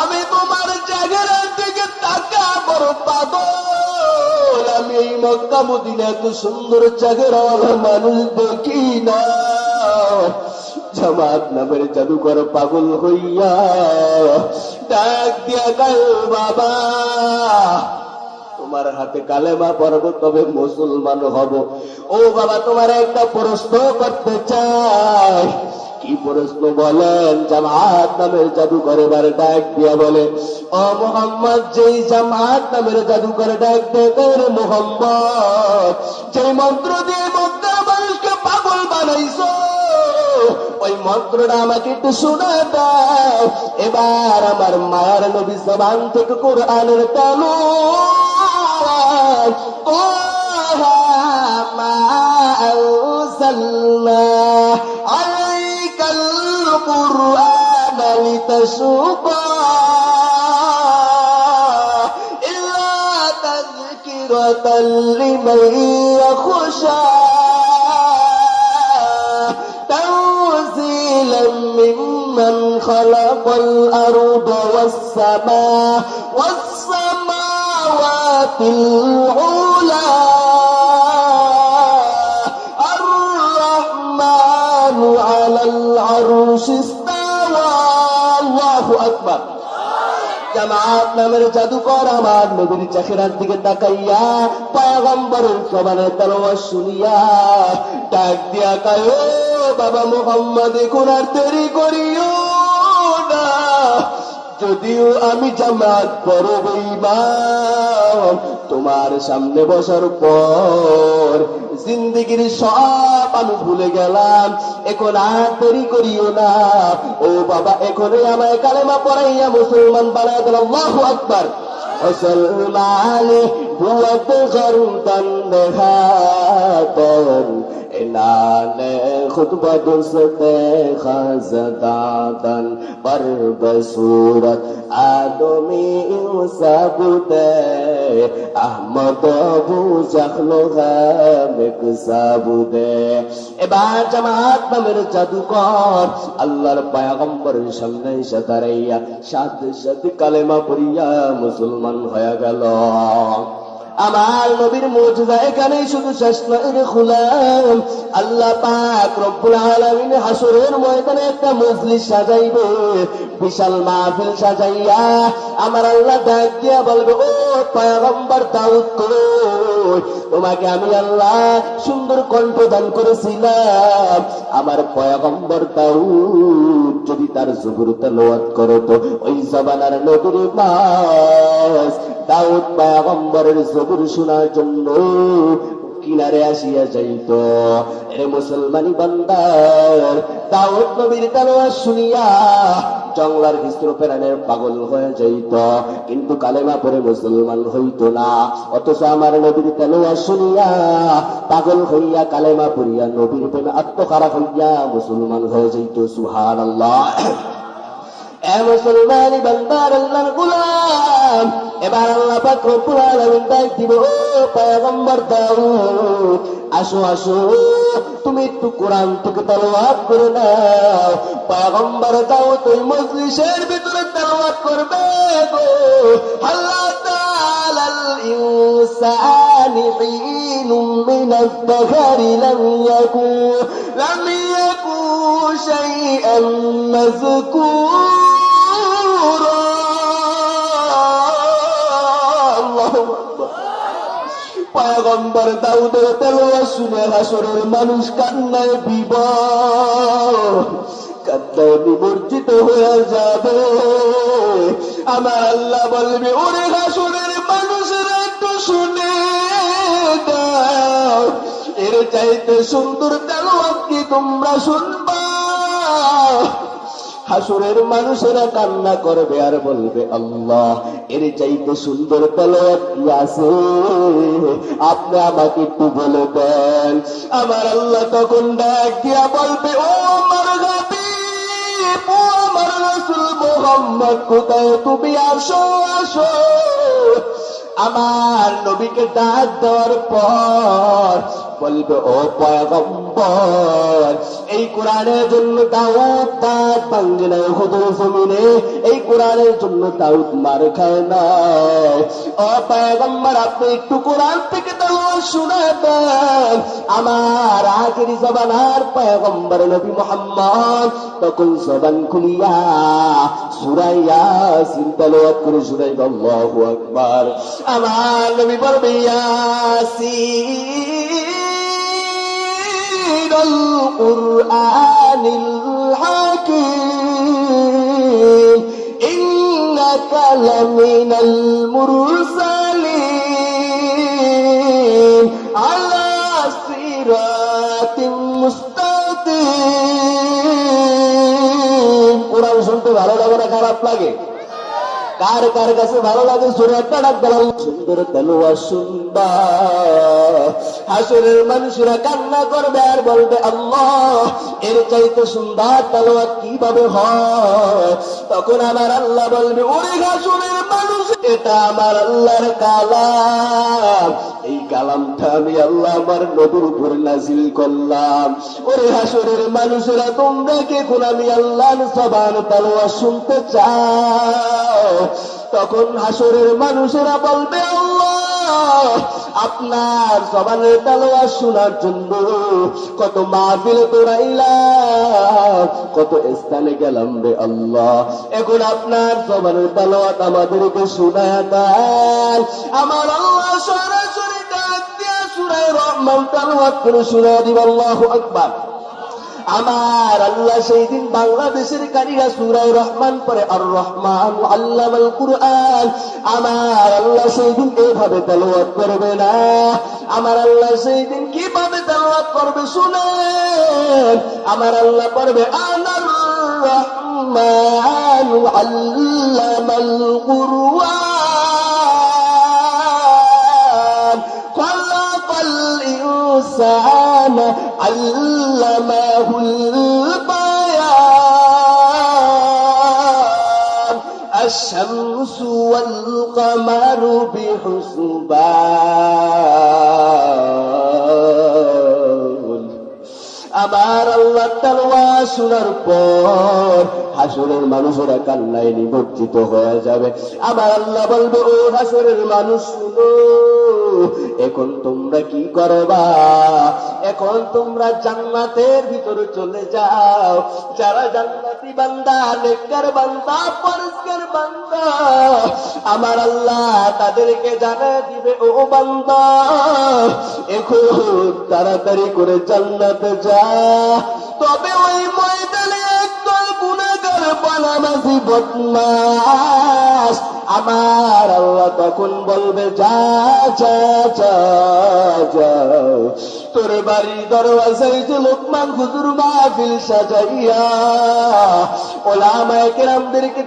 আমি তোমার জায়গার দিকে টাকা বড় পাগল। আমি এই মক্কা মদিনা এত সুন্দর জায়গার মানুষ দেখি না। জামাত নামের জাদুকর পাগল হইয়া ডাক দিয়া গায় বাবা, তোমার হাতে কালেমা পড়ব তবে মুসলমান হব। ও বাবা, তোমার একটা প্রশ্ন করতে চাই। কি প্রশ্ন বলেন, জামাত নামের জাদুঘরে বারে ডাক দিয়া বলে, ও মোহাম্মদ, যেই জামাত নামের জাদুঘরে ডাক দেয় মোহাম্মদ যে মন্ত্র দিয়ে মন্ত্রের মানুষকে পাগল বানাইছ, ওই মন্ত্রটা আমাকে একটু শোনা দাও। এবার আমার মায়ের নবী সবান থেকে কোরআনের তালু মা لتشقى إلا تذكرة لمن يخشى. تنزيلا ممن خلق الأرض والسماء والسماوات العلى জামাত নামের জাদুকর আমার নবীর চাকরার দিকে তাকাইয়া পয়গম্বরের সবানের তলোয়ার শুনিয়া ডাক দিয়া কায় বাবা মোহাম্মদ, এখন আর দেরি করিও না। যদিও আমি জামাত বড় বইমান তোমার সামনে বসার পর জিন্দগির সব আমি ভুলে গেলাম। এখন আর দেরি করিও না। ও বাবা, এখনই আমায় কালেমা পড়াইয়া মুসলমান বানায় দিলাম আল্লাহু আকবার। মুসলমান বুয়াত গরদান দেখাতন এনানে খুতবা দুসতে খাজদাতন पर बसूरत आदमी सबुदे আহমদ আবু জাখলো গামেক সাবুদে এবার জামাত নামের জাদুকর আল্লাহর পায়গম্বরের সামনে এসে দাঁড়াইয়া সাথে সাথে কালেমা পড়িয়া মুসলমান হয়ে গেল আমার নবীর মজুদা এখানে শুধু শেষ নয় খুলাম। আল্লাহ পাক রব্বুল আলামিন হাসরের ময়দানে একটা মজলিস সাজাইবে, বিশাল মাহফিল সাজাইয়া আমার আল্লাহ ডাক দিয়া বলবে, ও পয়গম্বর, দাউদ কই? তোমাকে আমি আল্লাহ সুন্দর কণ্ঠ দান করেছিলাম। আমার পয়গম্বর দাউদ যদি তার জুবুর তেলাওয়াত করো তো ওই জবানার নবীর মাস দাউদ পয়গম্বরের জবুর শোনার জন্য কিনারে আসিয়া যাইত। এ মুসলমানি বান্দার দাউদ নবীর তেলাওয়াত শুনিয়া জংলার হিস্ত্র প্রাণের পাগল হয়ে যাইত। কিন্তু কালেমা পরে মুসলমান হইত না। অথচ আমার নবীর তেলোয়া শুনিয়া পাগল হইয়া কালেমা পড়িয়া নবীর প্রেমে আত্মখারা হইয়া মুসলমান হয়ে যাইত। সুহার আল্লাহ এ মুসলমানি বান্দার আল্লাহর গোলাম। এবার আল্লাহ পাক রব্বুল আলামিন ডাক দিব, ও পয়গম্বর দাউদ আসো আসো, তুমি একটু কোরআন থেকে তেলাওয়াত করে নাও। পয়গম্বর দাউদ ওই মজলিসের ভিতরে তেলাওয়াত করবে গো। আল্লাহ তাআলাল ইনসানি হিনুম মিনাদ দাহরি লাম ইয়াকু লাম ইয়াকু শাইআন মাযকুরা। পয়গম্বর দাউদের তেলোয়া শুনে মানুষ কান্নায় বিব কান্নায় নিমজ্জিত হয়ে যাবে। আমার আল্লাহ বলবে, ওরে হাসরের মানুষেরা একটু শুনে এর চাইতে সুন্দর তেলোয়াত কি তোমরা শুনবা? হাসুরের মানুষেরা কান্না করবে আর বলবে, আল্লাহ, এর চাইতে সুন্দর তেলাওয়াত কি আছে। আপনি আমাকে একটু বলে দেন। আমার আল্লাহ তখন ডাক দিয়া বলবে, ও আমার নবীকে ডাক দেওয়ার পর বলবে, ও পয়গম্বর, এই কোরআনের জন্য দাউদ দাঁত ভাঙ্গে নাই হুদুর জমিনে, এই কোরআনের জন্য দাউদ মার খায় না। ও পয়গম্বর, আপনি একটু কোরআন থেকে তাও শুনাবেন। আমার আখেরি জবানার পয়গম্বর নবী মোহাম্মদ, তখন জবান খুলিয়া সুরাইয়া সিন্তালোয়াত করে সুরাই আকবার। আমার নবী বলবে, ইয়াসিন কুরআনিল হাকীম ইন্নাকা লামিনাল মুরসালিন আলা সিরাতিন মুস্তাকিম কোরআন শুনতে ভালো লাগে না, খারাপ লাগে? কার কার কাছে ভালো লাগে সুরে একটা ডাক দিলাম সুন্দর তেলোয়া সুন্দর হাসুরের মানুষরা কান্না করবে আর বলবে, আল্লাহ, এর চাইতে সুন্দর তেলোয়া কীভাবে হয়? তখন আমার আল্লাহ বলবে, ওরে হাসুরের মানুষ, এটা আমার আল্লাহর কালাম। এই কালামটা আমি আল্লাহ আমার নবীর উপর নাজিল করলাম। ওরে হাসরের মানুষেরা, তোমরা কে কোন আমি আল্লাহ সবান তালোয়া শুনতে চাও। তখন হাসরের মানুষেরা বলবে আপনার সবানের তালোয়া শোনার জন্য কত মাহফিল তোরাইলাম কত স্থানে গেলাম রে আল্লাহ। এখন আপনার সবানের তালোয়াত আমাদেরকে শোনায় দেন। আমার আল্লাহ সরাসরি ডাক দিয়া সুরায় রহমান তালোয়াত করে শোনায় দিব, আল্লাহু আকবার। আমার আল্লাহ সেই দিন বাংলাদেশের কারিরা সুরাই রহমান পরে আর রহমান আল্লাহ কুরআন আমার আল্লাহ সেই দিন এভাবে তেলাওয়াত করবে না আমার আল্লাহ সেই দিন কিভাবে তেলাওয়াত করবে শুনেন আমার আল্লাহ করবে আনার রহমান আল্লামাল কুরআন خلق الإنسان علمه الشمس والقمر بحسبان আমার আল্লাহ তালওয়া শোনার পর হাসরের মানুষেরা কান্নায় নিমজ্জিত হয়ে যাবে আমার আল্লাহ বলবে ও হাসরের মানুষ শুনো এখন তোমরা কি করবা এখন তোমরা জান্নাতের ভিতরে চলে যাও যারা জান্নাতি বান্দা, নেককার বান্দা পরিষ্কার বান্দা। আমার আল্লাহ তাদেরকে জানা দিবে, ও বান্দা। এখন তাড়াতাড়ি করে জান্নাতে যা। তবে ওই ময়দানে আমার আল্লাহ তখন বলবে, যা যা যা যাও তোর যে লোকমান মাহফিল সাজাইয়া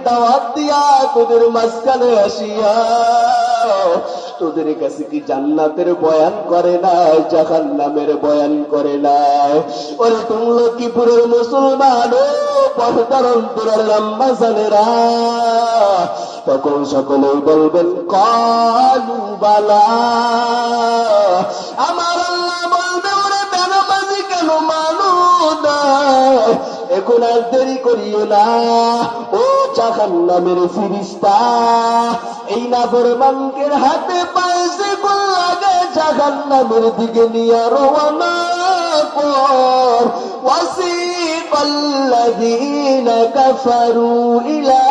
দাওয়াত দিয়া তোদের মাঝখানে আসিয়া, তোদের কাছে কি জান্নাতের বয়ান করে নাই, জাহান্নামের বয়ান করে নাই? ওরে তুমি লক্ষ্মীপুরের মুসলমান তখন সকলেই বলবেন, কালু বালা। আমার বলবে, ওরা দানাবাজি কেন মানো না? এখন আর দেরি করিও না। ও চাখান নামের ফিরিস্তা, এই না করে মানকের হাতে পাইছে গোল লাগে চাখান নামের দিকে নিয়ে রওনা কর। ওয়াসি الذين كفروا إلى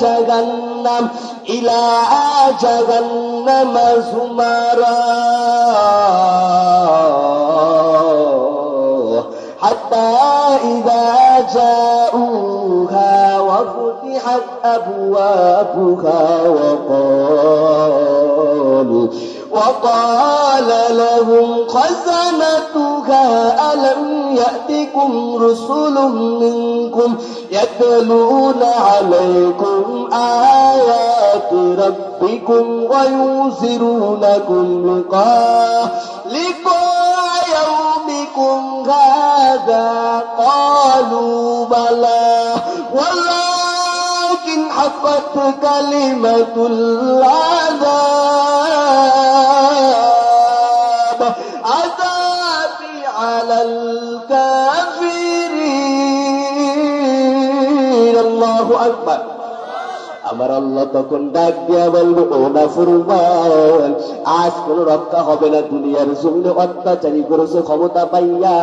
جهنم إلى جهنم زمرا. حتى إذا جاءوها وفتحت أبوابها وقال وقال لهم خزنتها ألم يأتكم رسل منكم يتلون عليكم آيات ربكم وينذرونكم لقاء لقاء يومكم هذا قالوا بلى ولكن حقت كلمة العذاب আমার আল্লাহ তখন ডাক দিয়া বলব ও না ফুরমান আজ কোন রক্ষা হবে না দুনিয়ার জমিনে অত্যাচারী করেছে, ক্ষমতা পাইয়া।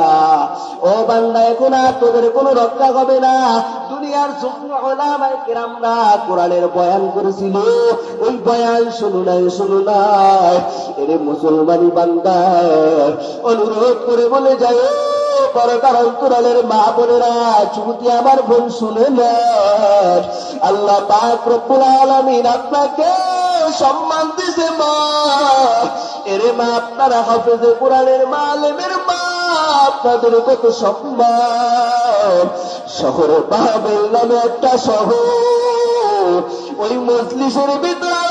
ও বান্দা, এখন আর তোদের কোনো রক্ষা হবে না। দুনিয়ার ওলামায়ে কেরামরা কোরআনের বয়ান করেছিল। ওই বয়ান শুনু নাই শুনু নাই। এরে মুসলমানি বান্দা, অনুরোধ করে বলে যায় পরকার অন্তরালের মা বোনেরা, চুমুতি আমার বোন শুনে আল্লাহ পাক আপনাকে সম্মান দিছে, মা। এরে মা, আপনারা হাফেজে কোরআনের মা আলেমের মা, আপনাদের কত সম্মান। শহর বাবেল নামে একটা শহর, ওই মজলিসের ভিতরে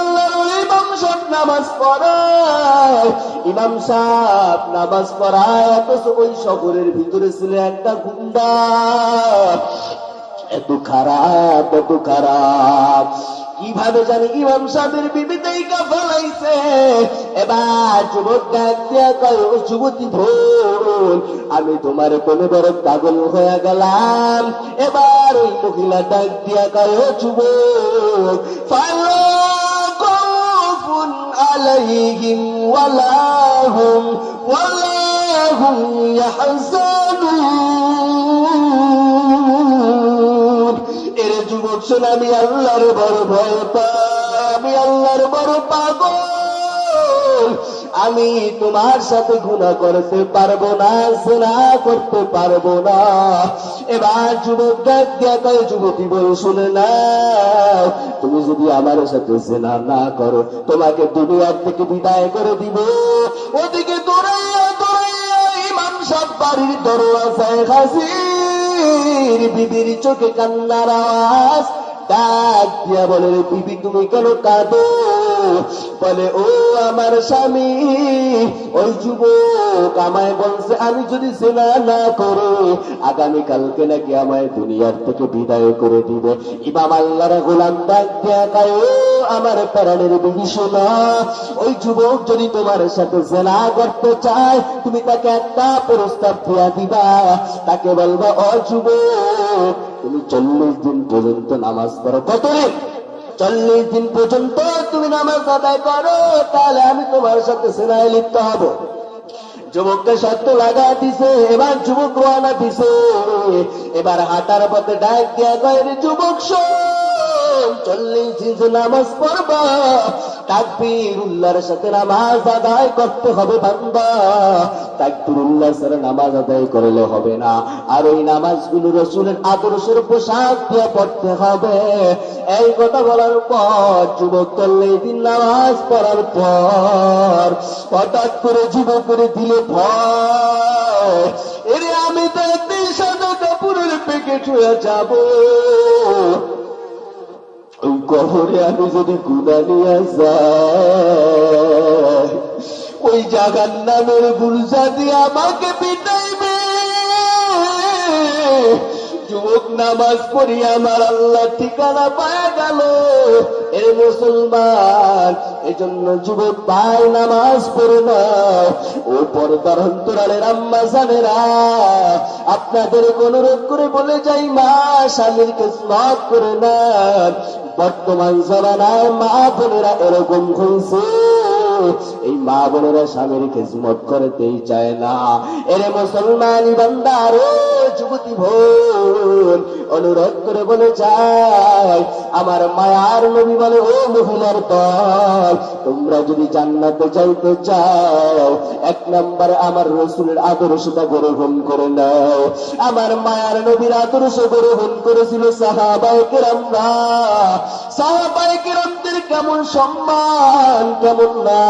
সাহেব নামাজ পড়ায় ইমাম সাহেব নামাজ পড়ায়, অথচ ওই শহরের ভিতরে ছিল একটা গুন্ডা। এত খারাপ এত খারাপ। কীভাবে জানি ইমাম সাহেবের বিবিতেই ফলাইছে। এবার যুবক যুবতী ভোল আমি তোমার কোনো বড় পাগল হয়ে গেলাম। এবার ওই মহিলা ডাক দিয়া কয় যুবক ফালা আলাইহিম ওয়ালা হুম ওয়ালা হুম ইয়াহজানুন। এর যুবক শোনা আমি আল্লাহর বড় ভয় পাই, আমি আল্লাহর বড় পাগল। আমি তোমার সাথে গুণা করতে পারব না, সেনা করতে পারব না। এবার যুবক কয়, যুবতী বল শুনে না তুমি যদি আমার সাথে সেনা না করো, তোমাকে দুনিয়ার থেকে বিদায় করে দিব। ওদিকে বাড়ির দরওয়াজায় হাসির বিবির চোখে কান্নার আওয়াজ। ডাক দিয়া বলে বিবি, তুমি কেন কাঁদো? বলে, ও আমার স্বামী, ওই যুবক আমায় বলছে, আমি যদি সেনা না করে আগামী কালকে নাকি আমায় দুনিয়ার থেকে বিদায় করে দিবে। ইমাম আল্লাহর গোলাম দিয়া আমার বিবি, শোনা, ওই যুবক যদি তোমার সাথে সেনা করতে চায়, তুমি তাকে একটা প্রস্তাব দিয়া দিবা। তাকে বলবা, ও যুবক, তুমি চল্লিশ দিন পর্যন্ত নামাজ পড়ো। কত চল্লিশ দিন পর্যন্ত তুমি নামাজ আদায় করো, তাহলে আমি তোমার সাথে সেনায় লিপ্ত হব। যুবককে শর্ত লাগা দিছে, এবার যুবক রোয়ানা দিছে। এবার হাঁটার পথে ডাক দিয়া গয়ের যুবক চল্লিশ দিন নামাজ পড়বা তাকবীর উল্লাহর সাথে নামাজ আদায় করতে হবে বান্দা। তাকবীর উল্লাহ সাথে নামাজ আদায় করলে হবে না। আর ওই নামাজগুলো রসুলের আদর্শের পোশাক দিয়ে পড়তে হবে। এই কথা বলার পর যুবক চল্লিশ দিন নামাজ পড়ার পর হঠাৎ করে যুবক করে দিলে ভয়। এরে আমি তো একদিন সাদা কাপড়ের প্যাকেট হয়ে যাব। কবরে আমি যদি গুণা নিয়ে যাই, ওই জাগার নামের গুলজা দিয়ে আমাকে পিটাইবে। যুবক নামাজ পড়ি আমার আল্লাহ ঠিকানা পায় গেল। এ মুসলমান, এজন্য যুবক পায় নামাজ পড়ে না ও পর্দার অন্তরালের আম্মা জানেরা, আপনাদের অনুরোধ করে বলে যাই মা স্বামীরকে স্মাত করে না বর্তমান জমানায় মা বোনেরা এরকম হয়েছে এই মা বোনেরা স্বামীর খেজমত করতেই চায় না। এরে মুসলমান বান্দার যুবতী ভোল অনুরোধ করে বলে চাই আমার মায়ার নবী বলে, ও মহিলার দল, তোমরা যদি জান্নাতে যাইতে চাও, এক নম্বর আমার রসুলের আদর্শটা গ্রহণ করে নাও। আমার মায়ার নবীর আদর্শ গ্রহণ করেছিল সাহাবাই কেরামরা। সাহাবাই কেরামদের কেমন সম্মান, কেমন না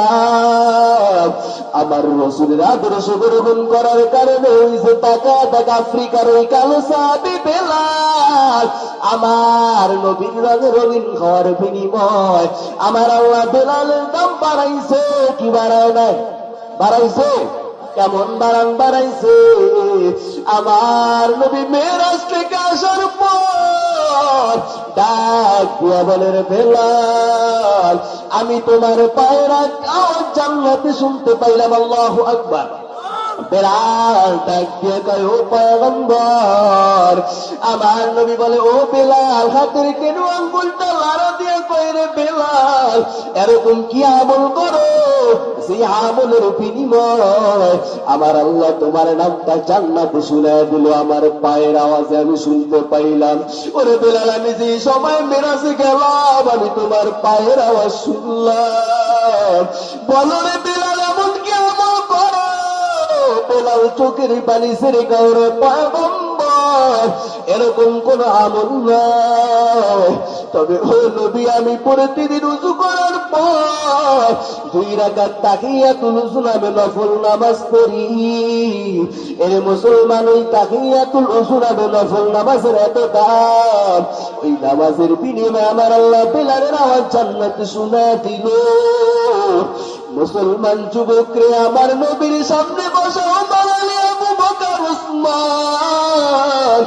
আমার রসুলের আদর্শ গ্রহণ করার কারণে ওই যে টাকা টাকা আফ্রিকার ওই কালো সাবি বেলাল, আমার নবীর রঙে রঙিন ঘর বিনিময় আমার আল্লাহ বেলালের দাম বাড়াইছে। কি বাড়ায় নাই? বাড়াইছে? কেমন বাড়ান বাড়াইছে? আমার নবী মেয়েরাজ থেকে আসার পর ডাক বেলা আমি তোমার পায়রা কাজ জান্নাতে শুনতে পাইলাম? আল্লাহ আকবার। বেলাল দিয়ে কয়, ও পয়গম্বর, আমার নবী বলে, ও বেলাল, হাতের কেন আঙ্গুলটা দিয়ে কয় রে বেলাল? এরকম কি আমল করো? সেই আমলের বিনিময়, আমার আল্লাহ তোমার নামটা জান্নাতে শুনে দিল, আমার পায়ের আওয়াজে আমি শুনতে পাইলাম। ওরে বেলাল, আমি যে সময় মেরাজে গেলাম, আমি তোমার পায়ের আওয়াজ শুনলাম। বলো রে বেলাল বেলাল চোখের পানি সেরে গৌরে এরকম কোন আমল নয়। তবে ও নবী, আমি প্রতিদিন উজু করার পর দুই রাকাত তাকিয়াতুল উজু নামে নফল নামাজ পড়ি। এর মুসলমান ওই তাকিয়াতুল উজু নামে নফল নামাজের এত দাম ওই নামাজের বিনিময়ে আমার আল্লাহ বেলালের আওয়াজ জান্নাতে শোনা দিল। মুসলমান যুবকরে আমার নবীর সামনে বসা, বাঙালি আবু বকর, উসমান।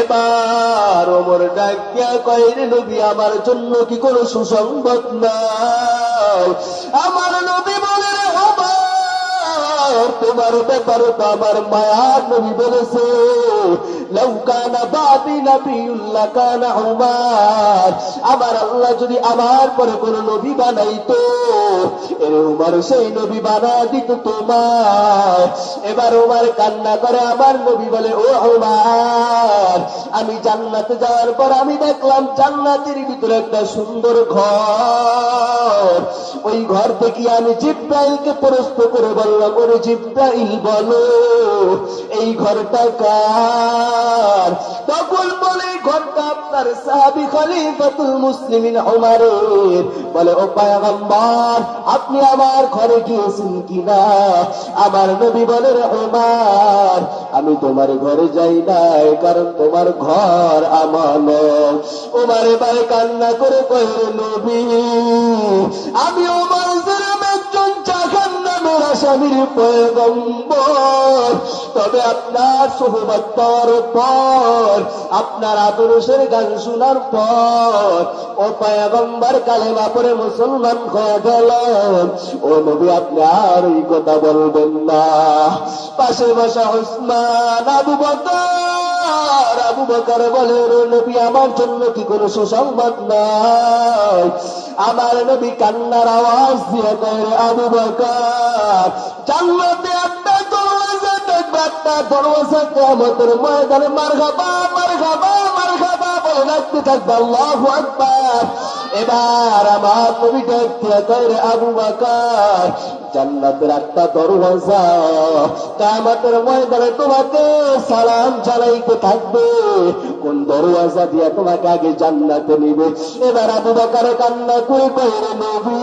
এবার ওমর ডাকিয়া কয়ের নবী, আমার জন্য কি কোনো সুসংবাদ নাই? আমার নবী বলে তোমার ব্যাপারে তো আমার মায়ার নবী বলেছে। লৌকানা বাদি নবিউল্লাহ কানা উমার। আমার আল্লাহ যদি আমার পরে কোন নবী বানাইতো এর উমার সেই নবী বানা দিত তোমার। এবার উমার কান্না করে আমার নবী বলে, ও উমার, আমি জান্নাতে যাওয়ার পর আমি দেখলাম জান্নাতের ভিতরে একটা সুন্দর ঘর। ওই ঘর থেকে আমি জিব্রাইলকে প্রশ্ন করে বললাম, ওরে জিব্রাইল বলো, এই ঘরটা কার? তখন বলে, ঘরটা আপনার সাহাবি খলিফাতুল মুসলিমিন উমারের। বলে, ও পায়গম্বর, আপনি আমার ঘরে গিয়েছেন কিনা? আমার নবী বলে, রে উমার, আমি তোমার ঘরে যাই নাই, কারণ তোমার ঘর আমার উমার এবার কান্না করে রে নবী, আমি উমার আসামির পয়গম্বর। তবে আপনার সোহবত পাওয়ার পর, আপনার আদর্শের গান শোনার পর, ও পায়াগম্বার কালেমা পরে মুসলমান হয়ে গেল। ও নবী, আপনি আর এই কথা বলবেন না। পাশে বসা ওসমান আবু বকর। আবু বকর বলে নবী, আমার জন্য কি কোনো সুসংবাদ নাই? আমার নবী কান্নার আওয়াজ দিয়ে কয়ে আবু বকর, জান্নাতে একটা দরওয়াজা দেখবে, একটা দরওয়াজা কিয়ামতের ময়দানে মারহাবা মারহাবা মারহাবা বলে ডাকতে থাকবে, আল্লাহু আকবার। এবার আমার কবিটা দেখতে করে আবু বাকার। জান্নাতের একটা দরওয়াজা কামাতের ময়দানে তোমাকে সালাম জানাইতে থাকবে। কোন দরওয়াজা দিয়ে তোমাকে আগে জান্নাতে নিবে? এবার আবু বাকারে কান্না করে কইরে নবী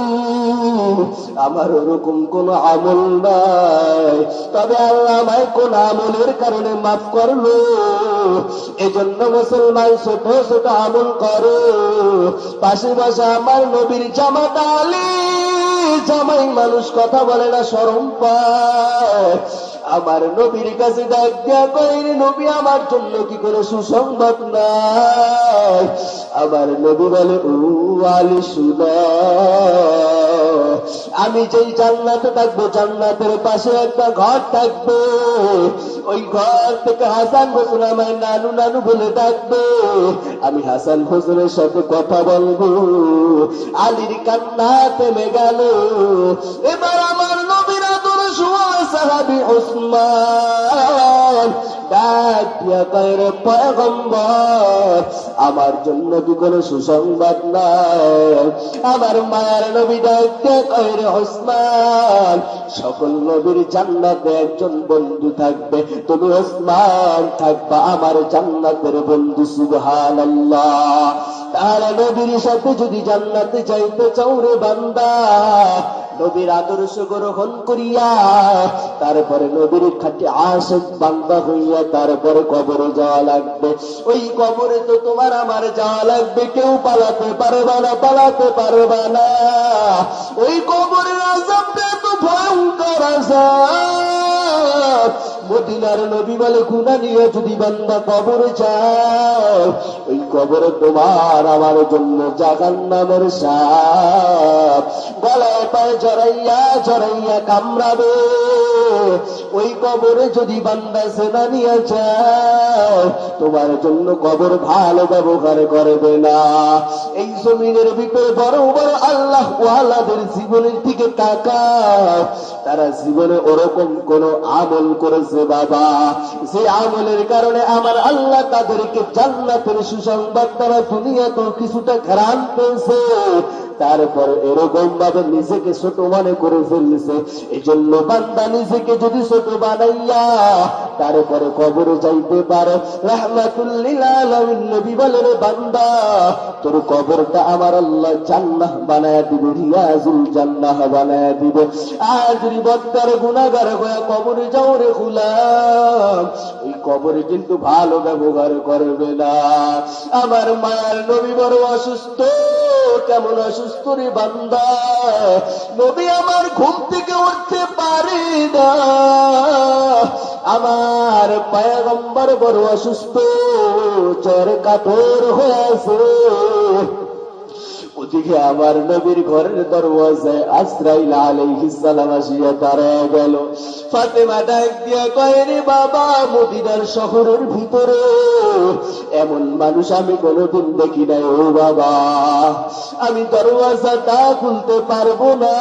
আমার ওরকম কোন আমল নাই। তবে আল্লাহ আমায় কোন আমলের কারণে মাফ করল? এজন্য মুসলমান ছোট ছোট আমল করো। পাশে পাশে আমার নবীর জামাত আলী, জামাই মানুষ কথা বলে না সরম পায়। আমার নবীর কাছে নবী, আমার জন্য কি কোনো সুসংবাদ নাই? আমার নবী বলে, ও আলী আমি যেই জান্নাতে থাকব, জান্নাতের পাশে একটা ঘর থাকবে। ওই ঘর থেকে হাসান হোসেন আমায় নানু নানু বলে ডাকবে। আমি হাসান হোসেনের সাথে কথা বলব। আলীর কান্না থেমে গেল এবার আমার নবীর আদর সাহাবি ওসমান আমার জন্য কি কোনো সুসংবাদ নাই আমার মায়ের নবী ডাক ওসমান। সকল নবীর জান্নাতে একজন বন্ধু থাকবে। তুমি ওসমান, থাকবা আমার জান্নাতের বন্ধু, সুবহানাল্লাহ। তাহলে নবীর সাথে যদি জান্নাতে যাইতে চাও রে বান্দা, নবীর আদর্শ গ্রহণ করিয়া, তারপরে নবীর খাটি আশেক বান্দা হইয়া তারপরে কবরে যাওয়া লাগবে। ওই কবরে তো তোমার আমার যাওয়া লাগবে। কেউ পালাতে পারবা না, পালাতে পারবা না। ওই কবরের আজাবটা তো ভয়ঙ্কর আজাব মদিনার নবী বলে গুণা নিয়ে যদি বান্দা কবরে যায়, ওই কবরে তোমার আমার জন্য জাগান নামের সাপ গলায় পায়ে জড়াইয়া জড়াইয়া কামড়াবে। ওই কবরে যদি বান্দা সেনা নিয়ে যায়, তোমার জন্য কবর ভালো ব্যবহার করবে না। এই জমিনের ভিতরে বড় বড় আল্লাহ ওয়ালাদের জীবনের দিকে তাকাও। তারা জীবনে ওরকম কোন আমল করেছে বাবা। যে আমলের কারণে আমার আল্লাহ তাদেরকে জান্নাতের সুসংবাদ তারা দুনিয়া তো কিছুটা ঘ্রাণ পেয়েছে। তারপর এরকম ভাবে নিজেকে ছোট মনে করে ফেলছে। এই জন্য বান্দা নিজেকে যদি ছোট বানাইয়া তারপরে কবরে যাইতে পারে। বান্দা, তোর কবরটা আমার আল্লাহ জান্নাহ বানায় দিবে, রিয়াজুল জান্নাহ বানায় দিবে। গুনাহগার হয়ে কবরে যাও রে গুলাম। ওই কবরে কিন্তু ভালো ব্যবহার করবে না। আমার মায়ের নবী বড় অসুস্থ, কেমন অসুস্থ রে বান্দা, নবী আমার ঘুম থেকে উঠতে পারি না। আমার পায়গম্বর বড় অসুস্থ, চর কাতর হয়ে আছে। ওদিকে আমার নবীর ঘরের দরওয়াজায় আশ্রাইল আলাইহিস সালাম আসিয়া দাঁড়ায় গেল। ফাতেমা ডাক দিয়া কয়, রে বাবা, মদিনার শহরের ভিতরে এমন মানুষ আমি কোনোদিন দেখি নাই, ও বাবা। আমি দরওয়াজাটা খুলতে পারব না।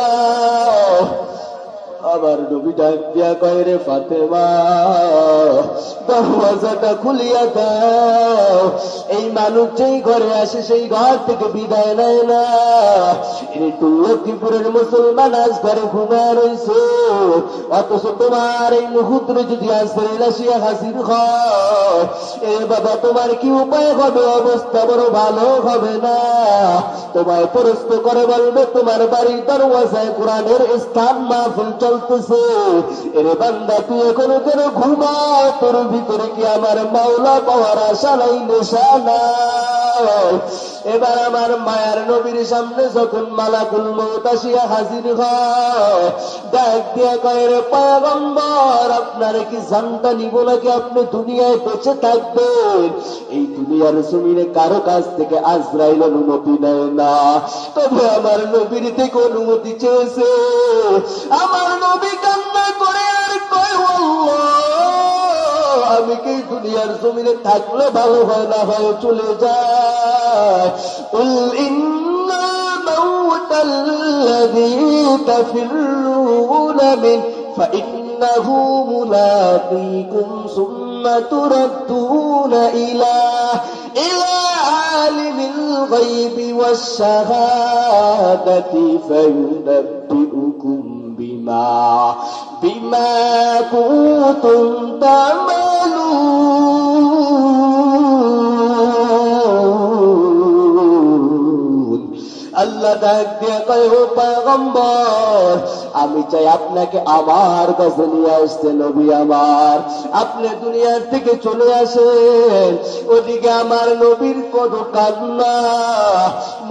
আবার নবী ডাক দিয়া কয় রে ফাতেমা, দরওয়াজাটা খুলিয়া দাও। এই মানুষ যেই ঘরে আসে সেই ঘর থেকে বিদায় নেয় না। একটু লক্ষ্মীপুরের মুসলমান আজ ঘরে ঘুমায় রয়েছে অথচ তোমার এই মুহূর্তে যদি আজরাইল আসিয়া হাজির হয় এ বাবা, তোমার কি উপায় হবে? অবস্থা বড় ভালো হবে না। তোমায় প্রস্ত করে বলবে, তোমার বাড়ির দরওয়াজায় কোরআনের স্থান মাহফিল চলতেছে এরে বান্দা, তুই এখনও কেন ঘুমা তোর ভিতরে কি আমার মাওলা পাওয়ার আশা নাই, নেশা নাই? এবার আমার মায়ার নবীর সামনে যখন মালাকুল মৌত আসিয়া হাজির হয় পায়গম্বর, আপনার কি জানটা নিব নাকি আপনি দুনিয়ায় বেঁচে থাকবেন? এই দুনিয়ার জমিনে কারও কাছ থেকে আজরাইল অনুমতি নেয় না। তবে আমার নবীর থেকে অনুমতি চেয়েছে। আমার নবী কান্না করে আর কয় আমি কি দুনিয়ার জমিনে থাকলে ভালো হয় না হয় চলে যায় উল ইন্নাল মাউতাল্লাযী তাফিরুনা মিন فإنه ملاقيكم ثم تردون إلى إلى عالم الغيب والشهادة فينبئكم بما বিমা কুতুম তামালু। আল্লাহ ডাক দিয়ে কয় ও পাগম্বর আমি চাই আপনাকে আমার কাছে নিয়ে আসতে, নবী আমার। আপনি দুনিয়ার থেকে চলে আসেন, ওদিকে আমার নবীর কত কান্না।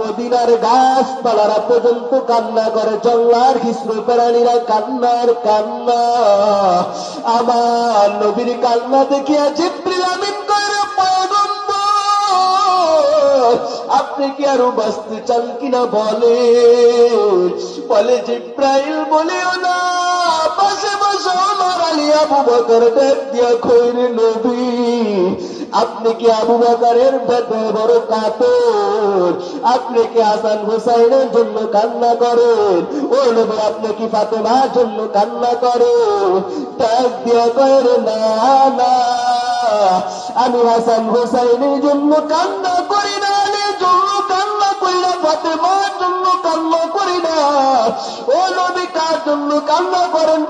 মদিনার গাছপালারা পর্যন্ত কান্না করে জল্লার হিস্র প্রাণীরা কান্নার কান্না। আমার নবীর কান্না দেখিয়া জিব্রিল আমিন আপনি কি আরও বাঁচতে চান কিনা বলে? বলে দিয়া খৈরে নবী। আপনি কি আবু বকরের বেদে বড় কাতর? আপনি কি হাসান হুসাইনের জন্য কান্না করেন? ও নবী, আপনি কি ফাতেমার জন্য কান্না করেন? ডাক দিয়া কইরে, না না, আমি হাসান হুসাইনের জন্য কান্না করি না। ফাতেমার জন্য করি না। ও নবী, কার জন্য করেন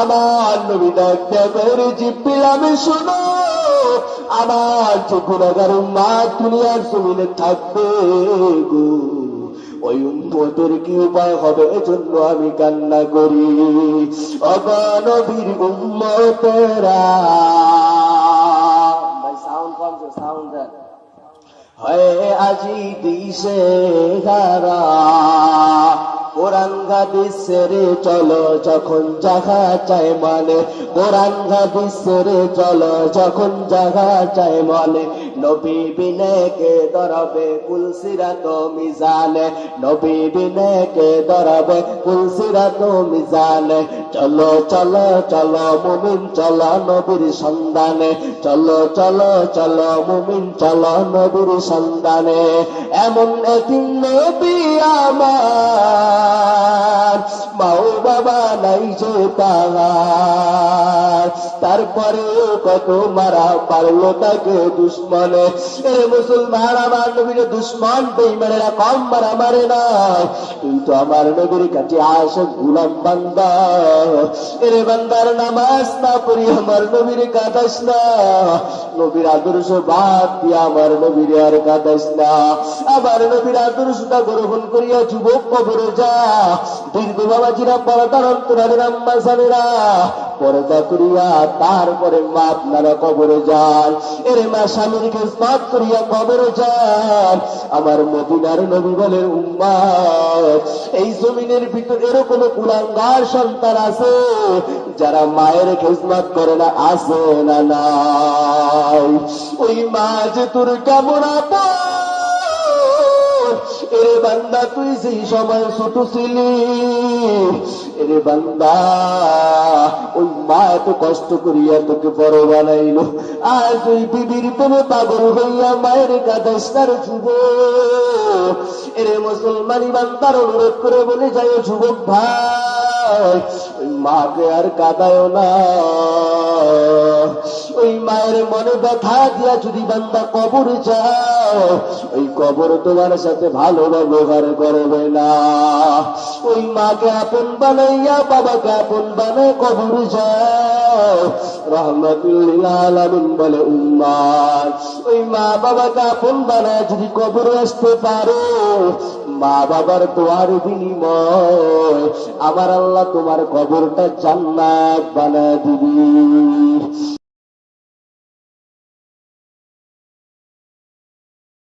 আমার নবী শুনো। আমার মা দুনিয়ার জমিনে থাকবে গো। ওই উম্মতের কি উপায় হবে, এজন্য আমি কান্না করি। অগণবীর উম্মতেরা। সাউন্ড কমছে সাউন্ড হয় আজি দিশে হারা হাদিস ছেড়ে চলো যখন জাগা চায় মানে হাদিস রে চলো যখন জাগা চায় মানে। নবী বিনে দরবে কুলসিরা তো মিজানে? নবী দরবে কুলসিরা তো মিজানে? চলো চলো চলো, মুমিন, চলো নবীর সন্ধানে। চলো চলো চলো, মুমিন, চলো নবীর সন্ধানে। এমন একদিন নবী আমার মাও বাবা নাই যে তাহার। তারপরে কত মারা পারল তাকে দুশ্মনে এ মুসলমান, আমার নবীর দুশ্মন বেইমানেরা কম মারা মারে না তুই তো আমার নবীর কাছে আসে, গুলাম বান্দা। এরে বান্দার নামাজ না পড়ি, আমার নবীর কাদাস না। নবীর আদর্শ বাদ দিয়ে আমার নবীর আর কাদাস না। আমার নবীর আদর্শটা গ্রহণ করিয়া যুবক কবরে যা। দীর্ঘ বাবাজিরা পরদার অন্তরালের আম্মা জানেরা পর্দা করিয়া, তারপরে মা আপনারা কবরে যান। এর মা স্বামীর খেসমাত করিয়া কবরে যান। আমার মদিনার নবী বলে, উম্মা, এই জমিনের ভিতর এরকম কুলাঙ্গার সন্তান আছে, যারা মায়ের খেসমাত করে না, আছে না ওই মা যে তোর কেমন আপন? এরে বান্দা, তুই সেই সময় ছোট ছিলি, এরে বান্দা, ওই মা এত কষ্ট করিয়া তোকে বড় বানাইলো। আজ ওই বিবির প্রেমে পাগল হইয়া মায়ের কাদাস তার যুব এরে মুসলমানি বান্দার অনুরোধ করে বলে যায় যুবক ভাই, ওই মাকে আর কাদায় না। ওই মায়ের মনে ব্যথা দিয়া যদি বান্দা কবর যাও ওই কবর তোমার সাথে ভালো ব্যবহার করবে না। ওই মাকে আপন বানাইয়া, বাবাকে আপন বানায় কবর যাও রহমতুল্লিল আলামিন বলে উম্মার ওই মা বাবাকে আপন বানায় যদি কবর আসতে পারো, মা বাবার দোয়ার বিনিময় আমার আল্লাহ তোমার কবরটা জান্নাত বানায় দিবি।